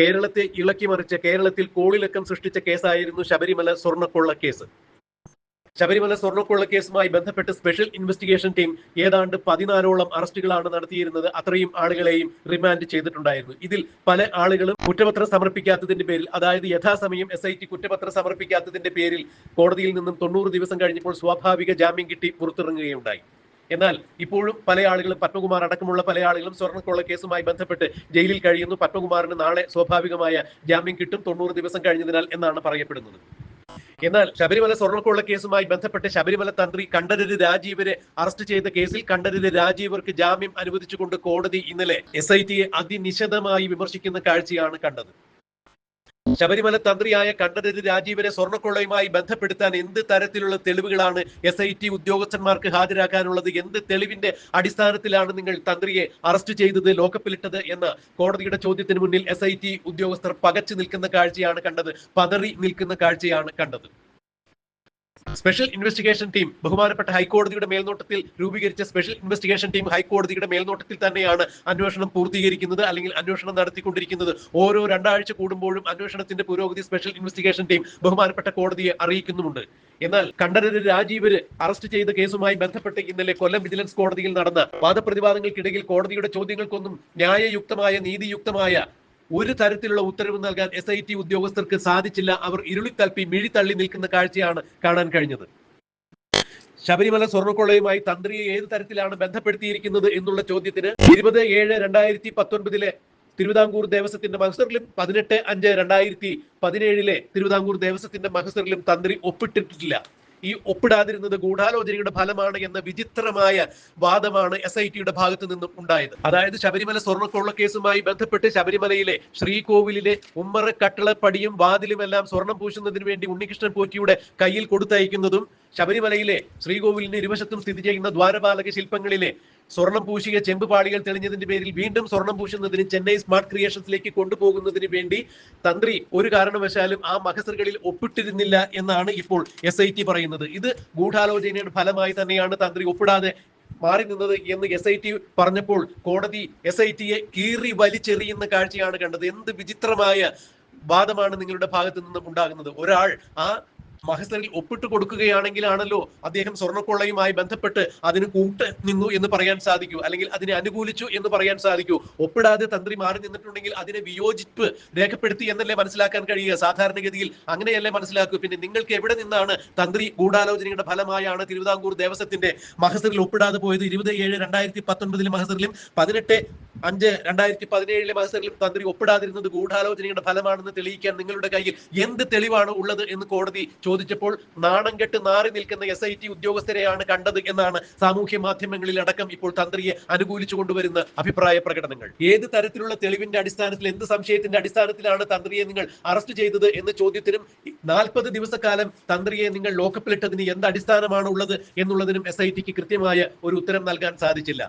കേരളത്തെ ഇളക്കി മറിച്ച് കേരളത്തിൽ കോളിലക്കം സൃഷ്ടിച്ച കേസായിരുന്നു ശബരിമല സ്വർണക്കൊള്ള കേസ്. ശബരിമല സ്വർണക്കൊള്ള കേസുമായി ബന്ധപ്പെട്ട് സ്പെഷ്യൽ ഇൻവെസ്റ്റിഗേഷൻ ടീം ഏതാണ്ട് പതിനാലോളം അറസ്റ്റുകളാണ് നടത്തിയിരുന്നത്. അത്രയും ആളുകളെയും റിമാൻഡ് ചെയ്തിട്ടുണ്ടായിരുന്നു. ഇതിൽ പല ആളുകളും കുറ്റപത്രം സമർപ്പിക്കാത്തതിന്റെ പേരിൽ അതായത് യഥാസമയം എസ് ഐ ടി കുറ്റപത്രം സമർപ്പിക്കാത്തതിന്റെ പേരിൽ കോടതിയിൽ നിന്നും തൊണ്ണൂറ് ദിവസം കഴിഞ്ഞപ്പോൾ സ്വാഭാവിക ജാമ്യം കിട്ടി പുറത്തിറങ്ങുകയുണ്ടായി. എന്നാൽ ഇപ്പോഴും പല ആളുകളും പത്മകുമാർ അടക്കമുള്ള പല ആളുകളും സ്വർണക്കൊള്ള കേസുമായി ബന്ധപ്പെട്ട് ജയിലിൽ കഴിയുന്നു. പത്മകുമാറിന് നാളെ സ്വാഭാവികമായ ജാമ്യം കിട്ടും. തൊണ്ണൂറ് ദിവസം കഴിഞ്ഞതിനാൽ എന്നാണ് പറയപ്പെടുന്നത്. എന്നാൽ ശബരിമല സ്വർണക്കൊള്ള കേസുമായി ബന്ധപ്പെട്ട് ശബരിമല തന്ത്രി കണ്ഠരര് രാജീവരെ അറസ്റ്റ് ചെയ്ത കേസിൽ കണ്ഠരര് രാജീവർക്ക് ജാമ്യം അനുവദിച്ചുകൊണ്ട് കോടതി ഇന്നലെ എസ് ഐ ടിയെ അതിനിശിതമായി വിമർശിക്കുന്ന കാഴ്ചയാണ് കണ്ടത്. ശബരിമല തന്ത്രിയായ കണ്ഠരര് രാജീവരെ സ്വർണക്കൊള്ളയുമായി ബന്ധപ്പെടുത്താൻ എന്ത് തരത്തിലുള്ള തെളിവുകളാണ് എസ് ഐ ടി ഉദ്യോഗസ്ഥന്മാർക്ക് ഹാജരാക്കാനുള്ളത്? എന്ത് തെളിവിന്റെ അടിസ്ഥാനത്തിലാണ് നിങ്ങൾ തന്ത്രിയെ അറസ്റ്റ് ചെയ്തത് ലോക്കപ്പിലിട്ടത് എന്ന കോടതിയുടെ ചോദ്യത്തിന് മുന്നിൽ എസ് ഉദ്യോഗസ്ഥർ പകച്ചു നിൽക്കുന്ന കാഴ്ചയാണ് കണ്ടത്. പതറി നിൽക്കുന്ന കാഴ്ചയാണ് കണ്ടത്. സ്പെഷ്യൽ ഇൻവെസ്റ്റിഗേഷൻ ടീം ബഹുമാനപ്പെട്ട ഹൈക്കോടതിയുടെ മേൽനോട്ടത്തിൽ രൂപീകരിച്ച സ്പെഷ്യൽ ഇൻവെസ്റ്റിഗേഷൻ ടീം ഹൈക്കോടതിയുടെ മേൽനോട്ടത്തിൽ തന്നെയാണ് അന്വേഷണം പൂർത്തീകരിക്കുന്നത് അല്ലെങ്കിൽ അന്വേഷണം നടത്തിക്കൊണ്ടിരിക്കുന്നത്. ഓരോ രണ്ടാഴ്ച കൂടുമ്പോഴും അന്വേഷണത്തിന്റെ പുരോഗതി സ്പെഷ്യൽ ഇൻവെസ്റ്റിഗേഷൻ ടീം ബഹുമാനപ്പെട്ട കോടതിയെ അറിയിക്കുന്നുമുണ്ട്. എന്നാൽ കണ്ഠരര് രാജീവര് അറസ്റ്റ് ചെയ്ത കേസുമായി ബന്ധപ്പെട്ട് ഇന്നലെ കൊല്ലം വിജിലൻസ് കോടതിയിൽ നടന്ന വാദപ്രതിവാദങ്ങൾക്കിടയിൽ കോടതിയുടെ ചോദ്യങ്ങൾക്കൊന്നും ന്യായയുക്തമായ നീതിയുക്തമായ ഒരു തരത്തിലുള്ള ഉത്തരവ് നൽകാൻ എസ് ഐ ടി ഉദ്യോഗസ്ഥർക്ക് സാധിച്ചില്ല. അവർ ഇരുളിത്തൽപ്പി മിഴിത്തള്ളി നിൽക്കുന്ന കാഴ്ചയാണ് കാണാൻ കഴിഞ്ഞത്. ശബരിമല സ്വർണക്കൊള്ളയുമായി തന്ത്രിയെ ഏത് തരത്തിലാണ് ബന്ധപ്പെടുത്തിയിരിക്കുന്നത് എന്നുള്ള ചോദ്യത്തിന് ഇരുപത് ഏഴ് രണ്ടായിരത്തി പത്തൊൻപതിലെ തിരുവിതാംകൂർ ദേവസ്വത്തിന്റെ മഹസറിലും പതിനെട്ട് അഞ്ച് രണ്ടായിരത്തി പതിനേഴിലെ തിരുവിതാംകൂർ ദേവസ്വത്തിന്റെ മഹസറിലും തന്ത്രി ഒപ്പിട്ടിട്ടില്ല. ഈ ഒപ്പിടാതിരുന്നത് ഗൂഢാലോചനയുടെ ഫലമാണ് എന്ന വിചിത്രമായ വാദമാണ് എസ് ഐ ടിയുടെ ഭാഗത്തു നിന്നും ഉണ്ടായത്. അതായത് ശബരിമല സ്വർണക്കൊള്ള കേസുമായി ബന്ധപ്പെട്ട് ശബരിമലയിലെ ശ്രീകോവിലിലെ ഉമ്മറ കട്ടളപ്പടിയും വാതിലുമെല്ലാം സ്വർണം പൂശുന്നതിന് വേണ്ടി ഉണ്ണികൃഷ്ണൻ പോറ്റിയുടെ കയ്യിൽ കൊടുത്തയക്കുന്നതും ശബരിമലയിലെ ശ്രീകോവിലിന് ഇരുവശത്തും സ്ഥിതി ചെയ്യുന്ന ദ്വാരപാലക ശില്പങ്ങളിലെ സ്വർണം പൂശിയ ചെമ്പ് പാളികൾ തെളിഞ്ഞതിന്റെ പേരിൽ വീണ്ടും സ്വർണം പൂശുന്നതിന് ചെന്നൈ സ്മാർട്ട് ക്രിയേഷൻസിലേക്ക് കൊണ്ടുപോകുന്നതിന് വേണ്ടി തന്ത്രി ഒരു കാരണവശാലും ആ മഹസറുകളിൽ ഒപ്പിട്ടിരുന്നില്ല എന്നാണ് ഇപ്പോൾ എസ് ഐ ടി പറയുന്നത്. ഇത് ഗൂഢാലോചനയുടെ ഫലമായി തന്നെയാണ് തന്ത്രി ഒപ്പിടാതെ മാറി നിന്നത് എന്ന് എസ് ഐ ടി പറഞ്ഞപ്പോൾ കോടതി എസ് ഐ ടിയെ കീറി വലിച്ചെറിയുന്ന കാഴ്ചയാണ് കണ്ടത്. എന്ത് വിചിത്രമായ വാദമാണ് നിങ്ങളുടെ ഭാഗത്ത് നിന്നും ഉണ്ടാകുന്നത്. ഒരാൾ ആ മഹസറിൽ ഒപ്പിട്ട് കൊടുക്കുകയാണെങ്കിലാണല്ലോ അദ്ദേഹം സ്വർണക്കൊള്ളയുമായി ബന്ധപ്പെട്ട് അതിന് കൂട്ട് നിന്നു എന്ന് പറയാൻ സാധിക്കൂ. അല്ലെങ്കിൽ അതിനെ അനുകൂലിച്ചു എന്ന് പറയാൻ സാധിക്കൂ. ഒപ്പിടാതെ തന്ത്രി മാറി നിന്നിട്ടുണ്ടെങ്കിൽ അതിനെ വിയോജിപ്പ് രേഖപ്പെടുത്തി എന്നല്ലേ മനസ്സിലാക്കാൻ കഴിയുക? സാധാരണഗതിയിൽ അങ്ങനെയല്ലേ മനസ്സിലാക്കൂ. പിന്നെ നിങ്ങൾക്ക് എവിടെ നിന്നാണ് തന്ത്രി ഗൂഢാലോചനയുടെ ഫലമായാണ് തിരുവിതാംകൂർ ദേവസ്വത്തിന്റെ മഹസറിൽ ഒപ്പിടാതെ പോയത്? ഇരുപത് ഏഴ് രണ്ടായിരത്തി പത്തൊൻപതിലെ മഹസറിലും പതിനെട്ട് അഞ്ച് രണ്ടായിരത്തി പതിനേഴിലെ മഹസറിലും തന്ത്രി ഒപ്പിടാതിരുന്നത് ഗൂഢാലോചനയുടെ ഫലമാണെന്ന് തെളിയിക്കാൻ നിങ്ങളുടെ കയ്യിൽ എന്ത് തെളിവാണ് ഉള്ളത് എന്ന് കോടതി ചോദിച്ചപ്പോൾ നാണം കെട്ട് നാറി നിൽക്കുന്ന എസ് ഐ ടി ഉദ്യോഗസ്ഥരെയാണ് കണ്ടത് എന്നാണ് സാമൂഹ്യ മാധ്യമങ്ങളിൽ അടക്കം ഇപ്പോൾ തന്ത്രിയെ അനുകൂലിച്ചു കൊണ്ടുവരുന്ന അഭിപ്രായ പ്രകടനങ്ങൾ. ഏത് തരത്തിലുള്ള തെളിവിന്റെ അടിസ്ഥാനത്തിൽ എന്ത് സംശയത്തിന്റെ അടിസ്ഥാനത്തിലാണ് തന്ത്രിയെ നിങ്ങൾ അറസ്റ്റ് ചെയ്തത് എന്ന ചോദ്യത്തിനും നാൽപ്പത് ദിവസക്കാലം തന്ത്രിയെ നിങ്ങൾ ലോക്കപ്പിലിട്ടതിന് എന്ത് അടിസ്ഥാനമാണ് ഉള്ളത് എന്നുള്ളതിനും എസ് ഐ ടിക്ക് കൃത്യമായ ഒരു ഉത്തരം നൽകാൻ സാധിച്ചില്ല.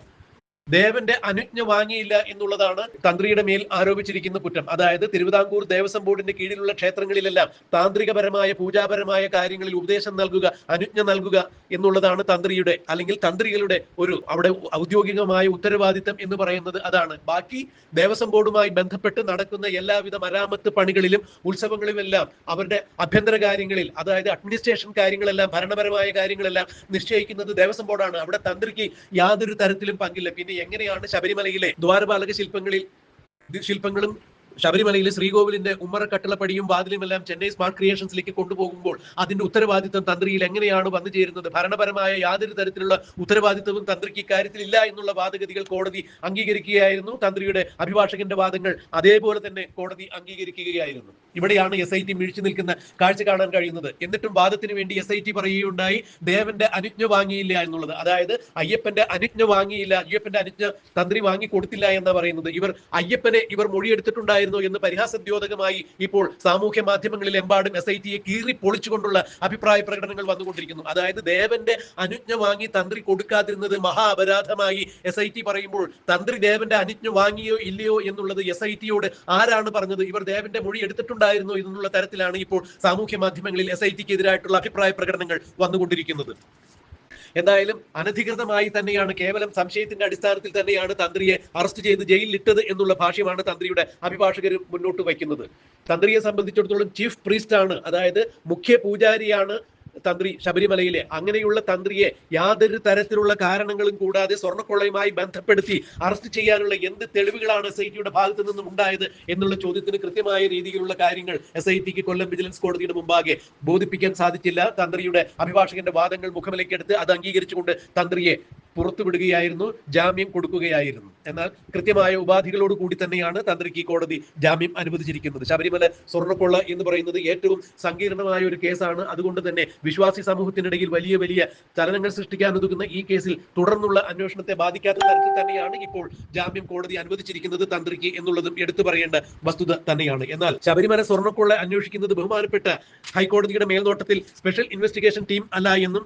ദേവന്റെ അനുജ്ഞ വാങ്ങിയില്ല എന്നുള്ളതാണ് തന്ത്രിയുടെ മേൽ ആരോപിച്ചിരിക്കുന്ന കുറ്റം. അതായത് തിരുവിതാംകൂർ ദേവസ്വം ബോർഡിന്റെ കീഴിലുള്ള ക്ഷേത്രങ്ങളിലെല്ലാം താന്ത്രികപരമായ പൂജാപരമായ കാര്യങ്ങളിൽ ഉപദേശം നൽകുക അനുജ്ഞ നൽകുക എന്നുള്ളതാണ് തന്ത്രിയുടെ അല്ലെങ്കിൽ തന്ത്രികളുടെ ഒരു അവിടെ ഔദ്യോഗികമായ ഉത്തരവാദിത്തം എന്ന് പറയുന്നത് അതാണ്. ബാക്കി ദേവസ്വം ബോർഡുമായി ബന്ധപ്പെട്ട് നടക്കുന്ന എല്ലാവിധ മരാമത്ത് പണികളിലും ഉത്സവങ്ങളിലുമെല്ലാം അവരുടെ അഭ്യന്തര കാര്യങ്ങളിൽ അതായത് അഡ്മിനിസ്ട്രേഷൻ കാര്യങ്ങളെല്ലാം ഭരണപരമായ കാര്യങ്ങളെല്ലാം നിശ്ചയിക്കുന്നത് ദേവസ്വം ബോർഡാണ്. അവിടെ തന്ത്രിക്ക് യാതൊരു തരത്തിലും പങ്കില്ല. എങ്ങനെയാണ് ശബരിമലയിലെ ദ്വാരപാലക ശില്പങ്ങളിൽ ശില്പങ്ങളും ശബരിമലയിലെ ശ്രീകോവിലിന്റെ ഉമ്മറ കട്ടളപ്പടിയും വാതിലും എല്ലാം ചെന്നൈ സ്മാർട്ട് ക്രിയേഷൻസിലേക്ക് കൊണ്ടുപോകുമ്പോൾ അതിന്റെ ഉത്തരവാദിത്വം തന്ത്രിയിൽ എങ്ങനെയാണ് വന്നു ചേരുന്നത്? ഭരണപരമായ യാതൊരു തരത്തിലുള്ള ഉത്തരവാദിത്വവും തന്ത്രിക്ക് ഇക്കാര്യത്തിൽ ഇല്ല എന്നുള്ള വാദഗതികൾ കോടതി അംഗീകരിക്കുകയായിരുന്നു. തന്ത്രിയുടെ അഭിഭാഷകന്റെ വാദങ്ങൾ അതേപോലെ തന്നെ കോടതി അംഗീകരിക്കുകയായിരുന്നു. ഇവിടെയാണ് എസ് ഐ ടി മിഴിച്ചു നിൽക്കുന്ന കാഴ്ച കാണാൻ കഴിയുന്നത്. എന്നിട്ടും വാദത്തിന് വേണ്ടി എസ് ഐ ടി പറയുകയുണ്ടായി ദേവന്റെ അനുജ്ഞ വാങ്ങിയില്ല എന്നുള്ളത്. അതായത് അയ്യപ്പന്റെ അനുജ്ഞ വാങ്ങിയില്ല അയ്യപ്പന്റെ അനുജ്ഞ തന്ത്രി വാങ്ങി കൊടുത്തില്ല എന്ന് പറയുന്നത്. ഇവർ അയ്യപ്പനെ ഇവർ മൊഴിയെടുത്തിട്ടുണ്ടായിരുന്നു എന്ന് പരിഹാസദ്യോതകമായി ഇപ്പോൾ സാമൂഹ്യ മാധ്യമങ്ങളിൽ എമ്പാടും എസ് ഐ ടിയെ കീറി പൊളിച്ചുകൊണ്ടുള്ള അഭിപ്രായ പ്രകടനങ്ങൾ വന്നുകൊണ്ടിരിക്കുന്നു. അതായത് ദേവന്റെ അനുജ്ഞ വാങ്ങി തന്ത്രി കൊടുക്കാതിരുന്നത് മഹാ അപരാധമായി എസ് ഐ ടി പറയുമ്പോൾ തന്ത്രി ദേവന്റെ അനുജ്ഞ വാങ്ങിയോ ഇല്ലയോ എന്നുള്ളത് എസ് ഐ ടിയോട് ആരാണ് പറഞ്ഞത്? ഇവർ ദേവന്റെ മൊഴി എടുത്തിട്ടുണ്ടായിരുന്നു എന്നുള്ള തരത്തിലാണ് ഇപ്പോൾ സാമൂഹ്യ മാധ്യമങ്ങളിൽ എസ് ഐ ടിക്ക് എതിരായിട്ടുള്ള അഭിപ്രായ പ്രകടനങ്ങൾ വന്നുകൊണ്ടിരിക്കുന്നത്. എന്തായാലും അനധികൃതമായി തന്നെയാണ് കേവലം സംശയത്തിന്റെ അടിസ്ഥാനത്തിൽ തന്നെയാണ് തന്ത്രിയെ അറസ്റ്റ് ചെയ്ത് ജയിലിൽ ഇട്ടത് എന്നുള്ള ഭാഷ്യമാണ് തന്ത്രിയുടെ അഭിഭാഷകർ മുന്നോട്ട് വയ്ക്കുന്നത്. തന്ത്രിയെ സംബന്ധിച്ചിടത്തോളം ചീഫ് പ്രീസ്റ്റ് ആണ്. അതായത് മുഖ്യ പൂജാരിയാണ് തന്ത്രി ശബരിമലയിലെ അങ്ങനെയുള്ള തന്ത്രിയെ യാതൊരു തരത്തിലുള്ള കാരണങ്ങളും കൂടാതെ സ്വർണക്കൊള്ളയുമായി ബന്ധപ്പെടുത്തി അറസ്റ്റ് ചെയ്യാനുള്ള എന്ത് തെളിവുകളാണ് എസ് ഐ ടിയുടെ ഭാഗത്തു നിന്നും ഉണ്ടായത് എന്നുള്ള ചോദ്യത്തിന് കൃത്യമായ രീതിയിലുള്ള കാര്യങ്ങൾ എസ് ഐ ടിക്ക് കൊല്ലം വിജിലൻസ് കോടതിയുടെ മുമ്പാകെ ബോധിപ്പിക്കാൻ സാധിച്ചില്ല. തന്ത്രിയുടെ അഭിഭാഷകന്റെ വാദങ്ങൾ മുഖമിലേക്കെടുത്ത് അത് അംഗീകരിച്ചുകൊണ്ട് തന്ത്രിയെ പുറത്തുവിടുകയായിരുന്നു ജാമ്യം കൊടുക്കുകയായിരുന്നു. എന്നാൽ കൃത്യമായ ഉപാധികളോട് കൂടി തന്നെയാണ് തന്ത്രിക്ക് കോടതി ജാമ്യം അനുവദിച്ചിരിക്കുന്നത്. ശബരിമല സ്വർണക്കൊള്ള എന്ന് പറയുന്നത് ഏറ്റവും സങ്കീർണമായ ഒരു കേസാണ്. അതുകൊണ്ട് തന്നെ വിശ്വാസി സമൂഹത്തിനിടയിൽ വലിയ വലിയ ചലനങ്ങൾ സൃഷ്ടിക്കാൻ ഒതുക്കുന്ന ഈ കേസിൽ തുടർന്നുള്ള അന്വേഷണത്തെ ബാധിക്കാത്ത തരത്തിൽ തന്നെയാണ് ഇപ്പോൾ ജാമ്യം കോടതി അനുവദിച്ചിരിക്കുന്നത് തന്ത്രിക്ക് എന്നുള്ളതും എടുത്തു പറയേണ്ട വസ്തുത തന്നെയാണ്. എന്നാൽ ശബരിമല സ്വർണക്കൊള്ള അന്വേഷിക്കുന്നത് ബഹുമാനപ്പെട്ട ഹൈക്കോടതിയുടെ മേൽനോട്ടത്തിൽ സ്പെഷ്യൽ ഇൻവെസ്റ്റിഗേഷൻ ടീം അല്ല എന്നും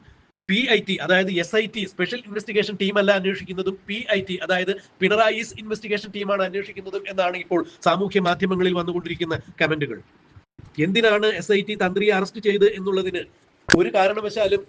പി ഐ ടി അതായത് S I T special investigation team അല്ല അന്വേഷിക്കുന്നതും പി ഐ ടി അതായത് പിണറായിസ് ഇൻവെസ്റ്റിഗേഷൻ ടീമാണ് അന്വേഷിക്കുന്നതും എന്നാണ് ഇപ്പോൾ സാമൂഹ്യ മാധ്യമങ്ങളിൽ വന്നുകൊണ്ടിരിക്കുന്ന കമന്റുകൾ എന്തിനാണ് എസ് ഐ ടി തന്ത്രിയെ അറസ്റ്റ് ചെയ്ത് എന്നുള്ളതിന് ഒരു കാരണവശാലും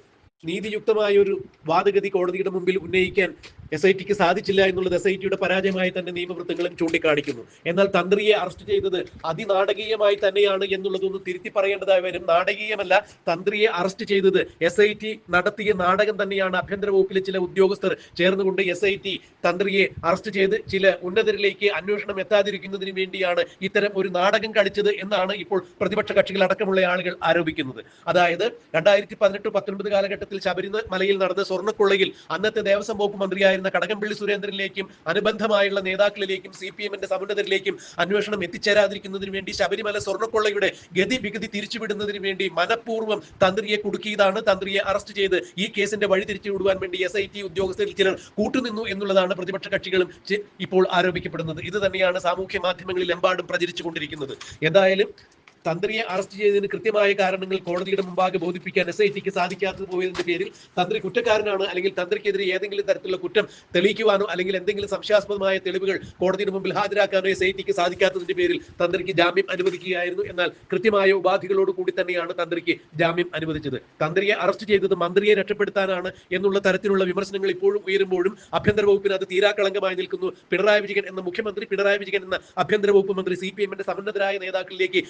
നീതിയുക്തമായ ഒരു വാദഗതി കോടതിയുടെ മുമ്പിൽ ഉന്നയിക്കാൻ എസ് ഐ ടിക്ക് സാധിച്ചില്ല എന്നുള്ളത് എസ് ഐ ടിയുടെ പരാജയമായി തന്നെ നിയമവൃത്തങ്ങളും ചൂണ്ടിക്കാണിക്കുന്നു. എന്നാൽ തന്ത്രിയെ അറസ്റ്റ് ചെയ്തത് അതിനാടകീയമായി തന്നെയാണ് എന്നുള്ളതൊന്ന് തിരുത്തി പറയേണ്ടതായി വരും. നാടകീയമല്ല തന്ത്രിയെ അറസ്റ്റ് ചെയ്തത് എസ് ഐ ടി നടത്തിയ നാടകം തന്നെയാണ്. ആഭ്യന്തര വകുപ്പിലെ ചില ഉദ്യോഗസ്ഥർ ചേർന്നുകൊണ്ട് എസ് ഐ ടി തന്ത്രിയെ അറസ്റ്റ് ചെയ്ത് ചില ഉന്നതരിലേക്ക് അന്വേഷണം എത്താതിരിക്കുന്നതിന് വേണ്ടിയാണ് ഇത്തരം ഒരു നാടകം കളിച്ചത് എന്നാണ് ഇപ്പോൾ പ്രതിപക്ഷ കക്ഷികൾ അടക്കമുള്ള ആളുകൾ ആരോപിക്കുന്നത്. അതായത് രണ്ടായിരത്തി പതിനെട്ട് പത്തൊൻപത് കാലഘട്ടത്തിൽ ശബരിമലയിൽ നടന്ന സ്വർണക്കൊള്ളയിൽ അന്നത്തെ ദേവസ്വം വകുപ്പ് മന്ത്രിയായിരുന്ന കടകംപള്ളി സുരേന്ദ്രനിലേക്കും അനുബന്ധമായുള്ള നേതാക്കളിലേക്കും സി പി എമ്മിന്റെ സമുന്നതരിലേക്കും അന്വേഷണം എത്തിച്ചേരാതിരിക്കുന്നതിന് വേണ്ടി ശബരിമല സ്വർണക്കൊള്ളയുടെ ഗതി വിഗതി തിരിച്ചുവിടുന്നതിന് വേണ്ടി മനഃപൂർവം തന്ത്രിയെ കുടുക്കിയതാണ് തന്ത്രിയെ അറസ്റ്റ് ചെയ്ത് ഈ കേസിന്റെ വഴി തിരിച്ചുവിടുവാൻ വേണ്ടി എസ് ഐ ടി ഉദ്യോഗസ്ഥരിൽ ചിലർ കൂട്ടുനിന്നു എന്നുള്ളതാണ് പ്രതിപക്ഷ കക്ഷികളും ഇപ്പോൾ ആരോപിക്കപ്പെടുന്നത്. ഇത് തന്നെയാണ് സാമൂഹ്യ മാധ്യമങ്ങളിൽ എമ്പാടും പ്രചരിച്ചുകൊണ്ടിരിക്കുന്നത്. എന്തായാലും തന്ത്രിയെ അറസ്റ്റ് ചെയ്തതിന് കൃത്യമായ കാരണങ്ങൾ കോടതിയുടെ മുമ്പാകെ ബോധിപ്പിക്കാൻ എസ് ഐ ടിക്ക് സാധിക്കാത്തത് പോയതിന്റെ പേരിൽ തന്ത്രി കുറ്റക്കാരനാണ്. അല്ലെങ്കിൽ തന്ത്രിക്കെതിരെ ഏതെങ്കിലും തരത്തിലുള്ള കുറ്റം തെളിയിക്കുവാനോ അല്ലെങ്കിൽ എന്തെങ്കിലും സംശയാസ്പദമായ തെളിവുകൾ കോടതിയുടെ മുമ്പിൽ ഹാജരാക്കാനോ എസ് ഐ ടിക്ക് സാധിക്കാത്തതിന്റെ പേരിൽ തന്ത്രിക്ക് ജാമ്യം അനുവദിക്കുകയായിരുന്നു. എന്നാൽ കൃത്യമായ ഉപാധികളോട് കൂടി തന്നെയാണ് തന്ത്രിക്ക് ജാമ്യം അനുവദിച്ചത്. തന്ത്രിയെ അറസ്റ്റ് ചെയ്തത് മന്ത്രിയെ രക്ഷപ്പെടുത്താനാണ് എന്നുള്ള തരത്തിലുള്ള വിമർശനങ്ങൾ ഇപ്പോഴും ഉയരുമ്പോഴും ആഭ്യന്തര വകുപ്പിന് അത് തീരാക്കളങ്കമായി നിൽക്കുന്നു. പിണറായി വിജയൻ എന്ന മുഖ്യമന്ത്രി പിണറായി വിജയൻ എന്ന ആഭ്യന്തര വകുപ്പ് മന്ത്രി സി പി എമ്മിന്റെ സമന്നതരായ നേതാക്കളിലേക്ക്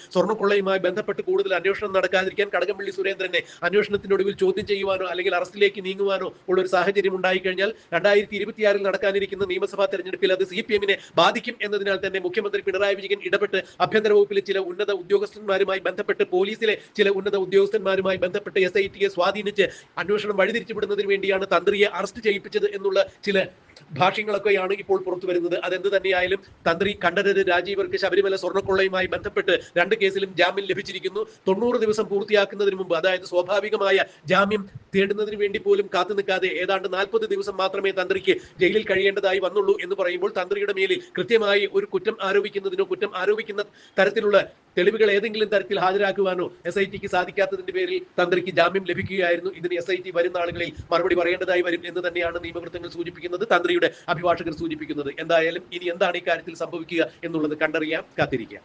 സ്വർണക്കൊള്ളയുമായി ബന്ധപ്പെട്ട് കൂടുതൽ അന്വേഷണം നടക്കാതിരിക്കാൻ കടകംപള്ളി സുരേന്ദ്രനെ അന്വേഷണത്തിനൊടുവിൽ ചോദ്യം ചെയ്യുവാനോ അല്ലെങ്കിൽ അറസ്റ്റിലേക്ക് നീങ്ങുവാനോ ഉള്ള ഒരു സാഹചര്യം ഉണ്ടായിക്കഴിഞ്ഞാൽ രണ്ടായിരത്തി ഇരുപത്തിയാറിൽ നടക്കാനിരിക്കുന്ന നിയമസഭാ തെരഞ്ഞെടുപ്പിൽ അത് സി പി എമ്മിനെ ബാധിക്കും എന്നതിനാൽ തന്നെ മുഖ്യമന്ത്രി പിണറായി വിജയൻ ഇടപെട്ട് ആഭ്യന്തര വകുപ്പിലെ ചില ഉന്നത ഉദ്യോഗസ്ഥന്മാരുമായി ബന്ധപ്പെട്ട് പോലീസിലെ ചില ഉന്നത ഉദ്യോഗസ്ഥന്മാരുമായി ബന്ധപ്പെട്ട് എസ് ഐ ടിയെ സ്വാധീനിച്ച് അന്വേഷണം വഴിതിരിച്ചുവിടുന്നതിന് വേണ്ടിയാണ് തന്ത്രിയെ അറസ്റ്റ് ചെയ്യിപ്പിച്ചത് എന്നുള്ള ചില ഭാഷ്യങ്ങളൊക്കെയാണ് ഇപ്പോൾ പുറത്തു വരുന്നത്. അതെന്ത് തന്നെയായാലും തന്ത്രി കണ്ഠരര് രാജീവർക്ക് ശബരിമല സ്വർണക്കൊള്ളയുമായി ബന്ധപ്പെട്ട് രണ്ട് കേസിലും ജാമ്യം ലഭിച്ചിരിക്കുന്നു. തൊണ്ണൂറ് ദിവസം പൂർത്തിയാക്കുന്നതിന് മുമ്പ് അതായത് സ്വാഭാവികമായ ജാമ്യം തേടുന്നതിന് വേണ്ടി പോലും കാത്തു നിൽക്കാതെ ഏതാണ്ട് നാൽപ്പത് ദിവസം മാത്രമേ തന്ത്രിക്ക് ജയിലിൽ കഴിയേണ്ടതായി വന്നുള്ളൂ എന്ന് പറയുമ്പോൾ തന്ത്രിയുടെ മേലിൽ കൃത്യമായി ഒരു കുറ്റം ആരോപിക്കുന്നതിനോ കുറ്റം ആരോപിക്കുന്ന തരത്തിലുള്ള തെളിവുകൾ ഏതെങ്കിലും തരത്തിൽ ഹാജരാക്കുവാനോ എസ് ഐ ടിക്ക് സാധിക്കാത്തതിന്റെ പേരിൽ തന്ത്രിക്ക് ജാമ്യം ലഭിക്കുകയായിരുന്നു. ഇതിന് എസ് ഐ ടി വരുന്ന ആളുകളിൽ മറുപടി പറയേണ്ടതായി വരും എന്ന് തന്നെയാണ് നിയമവൃത്തങ്ങൾ സൂചിപ്പിക്കുന്നത്. തന്ത്രിയുടെ അഭിഭാഷകർ സൂചിപ്പിക്കുന്നത്. എന്തായാലും ഇനി എന്താണ് ഈ കാര്യത്തിൽ സംഭവിക്കുക എന്നുള്ളത് കണ്ടറിയാം കാത്തിരിക്കാം.